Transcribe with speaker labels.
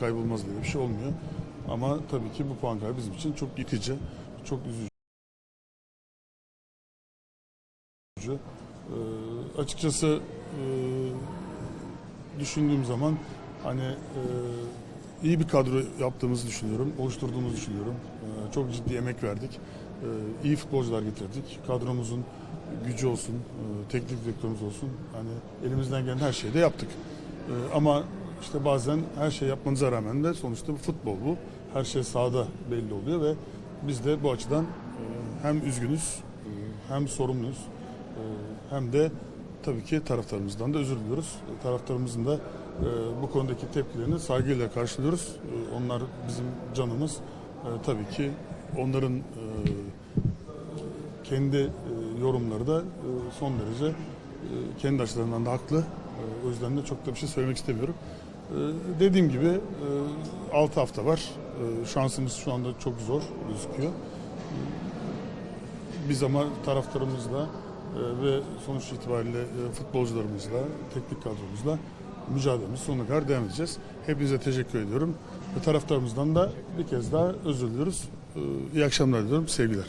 Speaker 1: kaybolmaz diye bir şey olmuyor. Ama tabii ki bu puan kaybı bizim için çok itici, çok üzücü. Ee, açıkçası e, düşündüğüm zaman hani e, iyi bir kadro yaptığımızı düşünüyorum, oluşturduğumuzu düşünüyorum. Ee, çok ciddi emek verdik. Ee, iyi futbolcular getirdik. Kadromuzun gücü olsun, e, teknik direktörümüz olsun. Hani elimizden gelen her şeyi de yaptık. Ee, ama işte bazen her şey yapmanıza rağmen de sonuçta futbol bu. Her şey sahada belli oluyor ve biz de bu açıdan e, hem üzgünüz e, hem sorumluyuz. E, hem de tabii ki taraftarımızdan da özür diliyoruz. Taraftarımızın da bu konudaki tepkilerini saygıyla karşılıyoruz. Onlar bizim canımız. Tabii ki onların kendi yorumları da son derece kendi açılarından da haklı. E, O yüzden de çok da bir şey söylemek istemiyorum. E, Dediğim gibi 6 hafta var. E, Şansımız şu anda çok zor gözüküyor. Biz ama taraftarımızla e, ve sonuç itibariyle e, futbolcularımızla, teknik kadromuzla mücadelemiz sonuna kadar devam edeceğiz. Hepinize teşekkür ediyorum. Ve taraftarımızdan da bir kez daha özür diliyoruz. E, İyi akşamlar diliyorum. Sevgiler.